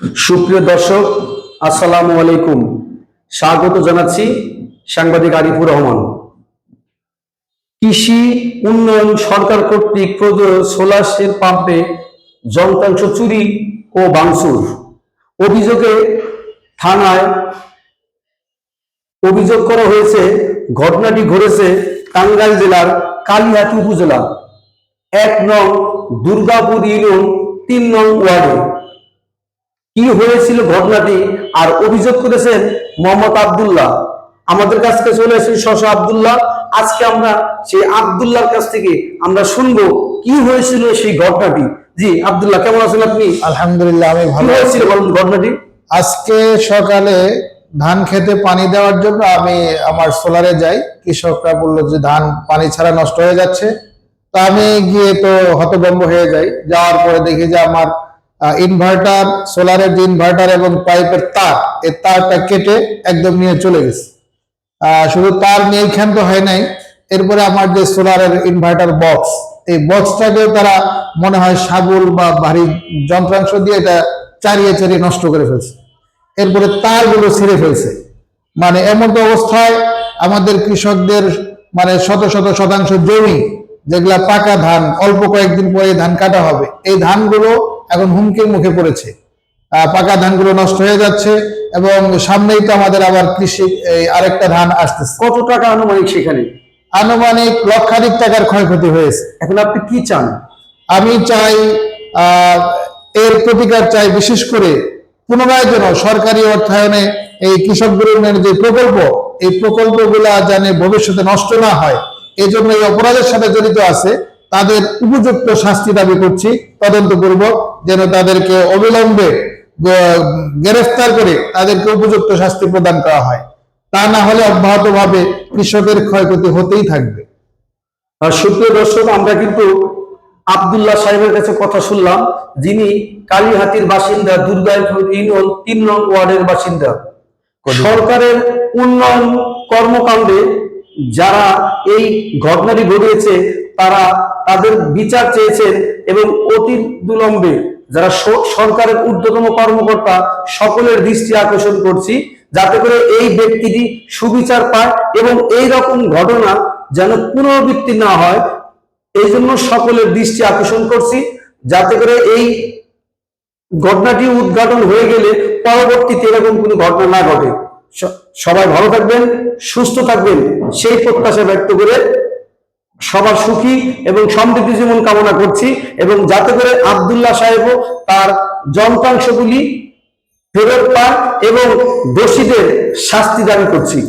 সুপ্রিয় দর্শক, আসসালামু আলাইকুম। স্বাগত জানাচ্ছি সাংবাদিক আরিফুর রহমান। কৃষি উন্নয়ন সরকার কর্তৃক প্রদত্ত সোলার সেল পাম্পে যন্ত্রাংশ চুরি ও ভাঙচুর। অভিযোগে থানায় অভিযোগ করা হয়েছে, ঘটনাটি ঘটেছে টাঙ্গাইল জেলার কালিহাতি উপজেলা। এক নং দুর্গাপুর ইউনিয়ন, তিন নং ওয়ার্ডে। কি হয়েছিল ঘটনাটি আর অভিযোগ করেছেন মোহাম্মদ আব্দুল্লাহ। আমাদের কাছ থেকে চলে এসেছেন শশা আবদুল্লাহ। আজকে আমরা সেই আব্দুল্লাহর কাছ থেকে আমরা শুনব কি হয়েছিল সেই ঘটনাটি। জি আব্দুল্লাহ কেমন আছেন আপনি? আলহামদুলিল্লাহ আমি ভালো আছি। হয়েছিল বলুন ঘটনাটি? আজকে সকালে ধান খেতে পানি দেওয়ার জন্য আমি আমার সোলারে যাই। কৃষকরা বলল যে ধান পানি ছাড়া নষ্ট হয়ে যাচ্ছে। তা আমি গিয়ে তো হতভম্ব হয়ে যাই। যাওয়ার পরে দেখি যে আমার ইনভার্টার সোলারের যে ইনভার্টার এবং পাইপের তার, এই তারটা কেটে একদম নিয়ে চলে গেছে। শুধু তার নিয়ে ক্ষান্ত হয় নাই, এরপরে আমার যে সোলারের ইনভার্টার বক্স এই বক্সটাকেও তারা মনে হয় সাগুল বা ভারী যন্ত্রাংশ দিয়ে এটা চারিয়ে চারিয়ে নষ্ট করে ফেলছে। এরপরে তারগুলো ছিঁড়ে ফেলছে। মানে এমন তো অবস্থায় আমাদের কৃষকদের মানে শত শত শতাংশ জমি, যেগুলা পাকা ধান, অল্প কয়েকদিন পরে ধান কাটা হবে, এই ধানগুলো এখন হুমকির মুখে পড়েছে। পাকা ধানগুলো নষ্ট হয়ে যাচ্ছে এবং সামনেই তো আমাদের আবার কৃষি আরেকটা ধান আসতেছে। কত টাকা আনুমানিক সেখানে? আনুমানিক লক্ষাধিক টাকার ক্ষয়ক্ষতি হয়েছে। এখন আপনি কি চান? আমি চাই আহ, এর প্রতিকার চাই বিশেষ করে পুনরায় যেন সরকারি অর্থায়নে এই কৃষকদের উন্নয়নের যে প্রকল্প এই প্রকল্পগুলা যেন ভবিষ্যতে নষ্ট না হয় এই জন্য এই অপরাধের সাথে জড়িত আছে। তাদের উপযুক্ত শাস্তি দাবি করছি তদন্ত করব যেন তাদেরকে অবিলম্বে গ্রেফতার করে তাদেরকে উপযুক্ত শাস্তি প্রদান করা হয়। তা না হলে অব্যাহতভাবে কৃষকের ক্ষয়ক্ষতি হতেই থাকবে। আর সুপ্রিয় দর্শক আমরা কিন্তু আবদুল্লাহ সাহেবের কাছে কথা শুনলাম যিনি কালীহাতির বাসিন্দা দুর্গাপুর ইউনিয়ন তিন নং ওয়ার্ডের বাসিন্দা। সরকারের উন্নয়ন কর্মকাণ্ডে যারা এই ঘটনাটি ঘটিয়েছে তারা তাদের বিচার চেয়েছেন এবং অতি বিলম্বে যারা সরকারের ঊর্ধ্বতম কর্মকর্তা সকলের দৃষ্টি আকর্ষণ করছি, যাতে করে এই ব্যক্তিটি সুবিচার পায় এবং এই রকম ঘটনা যেন পুনরাবৃত্তি না হয়, এই জন্য সকলের দৃষ্টি আকর্ষণ করছি, যাতে করে এই ঘটনাটি উদ্ঘাটন হয়ে গেলে পরবর্তীতে এরকম কোনো ঘটনা না ঘটে। সবাই ভালো থাকবেন, সুস্থ থাকবেন, সেই প্রত্যাশা ব্যক্ত করে সবার সুখী এবং সমৃদ্ধি জীবন কামনা করছি এবং যাতে করে আবদুল্লাহ সাহেবও তার যন্ত্রাংশগুলি ফেরত পায় এবং দোষীদের শাস্তি দান করছি।